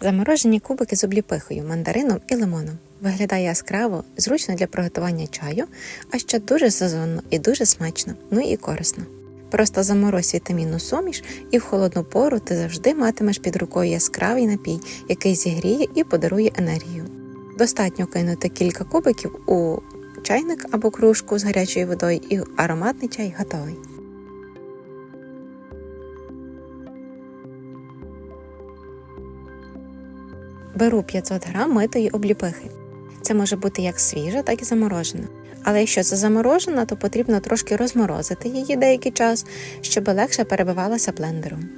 Заморожені кубики з обліпихою, мандарином і лимоном. Виглядає яскраво, зручно для приготування чаю, а ще дуже сезонно і дуже смачно, ну і корисно. Просто заморозь вітамінну суміш, і в холодну пору ти завжди матимеш під рукою яскравий напій, який зігріє і подарує енергію. Достатньо кинути кілька кубиків у чайник або кружку з гарячою водою, і ароматний чай готовий. Беру 500 г митої обліпихи. Це може бути як свіжа, так і заморожена. Але якщо це заморожена, то потрібно трошки розморозити її деякий час, щоб легше перебивалася блендером.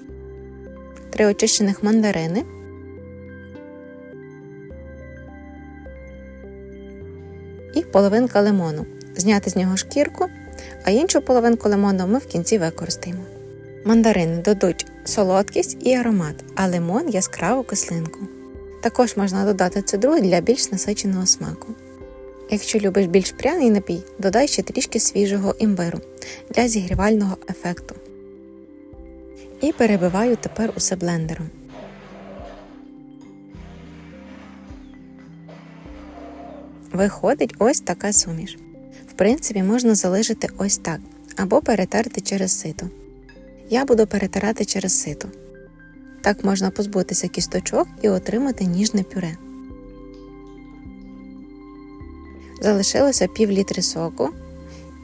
Три очищених мандарини. І половинка лимону. Зняти з нього шкірку, а іншу половинку лимону ми в кінці використаємо. Мандарини дадуть солодкість і аромат, а лимон яскраву кислинку. Також можна додати цедру для більш насиченого смаку. Якщо любиш більш пряний напій, додай ще трішки свіжого імбиру для зігрівального ефекту. І перебиваю тепер усе блендером. Виходить ось така суміш. В принципі, можна залишити ось так або перетерти через сито. Я буду перетирати через сито. Так можна позбутися кісточок і отримати ніжне пюре. Залишилося пів літри соку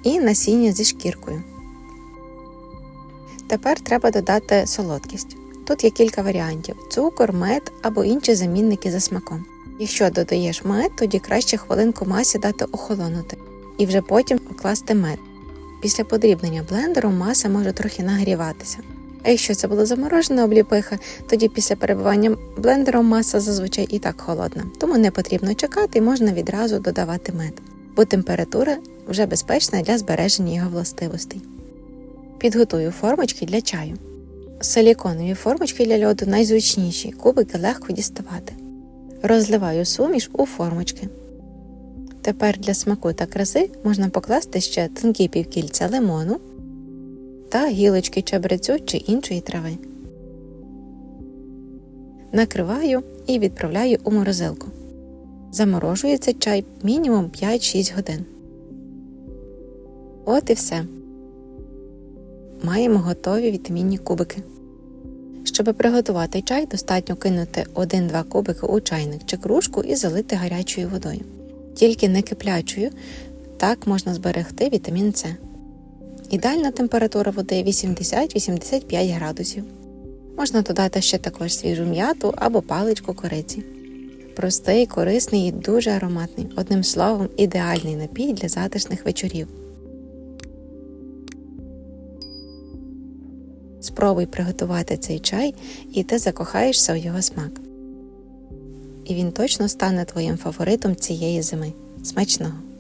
і насіння зі шкіркою. Тепер треба додати солодкість. Тут є кілька варіантів: цукор, мед або інші замінники за смаком. Якщо додаєш мед, тоді краще хвилинку масі дати охолонути і вже потім покласти мед. Після подрібнення блендером маса може трохи нагріватися. А якщо це була заморожена обліпиха, тоді після перебивання блендером маса зазвичай і так холодна, тому не потрібно чекати і можна відразу додавати мед, бо температура вже безпечна для збереження його властивостей. Підготую формочки для чаю. Силіконові формочки для льоду найзручніші, кубики легко діставати. Розливаю суміш у формочки. Тепер для смаку та краси можна покласти ще тонкі півкільця лимону та гілочки чабрецю чи іншої трави. Накриваю і відправляю у морозилку. Заморожується чай мінімум 5-6 годин. От і все. Маємо готові вітамінні кубики. Щоб приготувати чай, достатньо кинути 1-2 кубики у чайник чи кружку і залити гарячою водою. Тільки не киплячою, так можна зберегти вітамін С. Ідеальна температура води 80-85 градусів. Можна додати ще також свіжу м'яту або паличку кориці. Простий, корисний і дуже ароматний. Одним словом, ідеальний напій для затишних вечорів. Спробуй приготувати цей чай, і ти закохаєшся у його смак. І він точно стане твоїм фаворитом цієї зими. Смачного!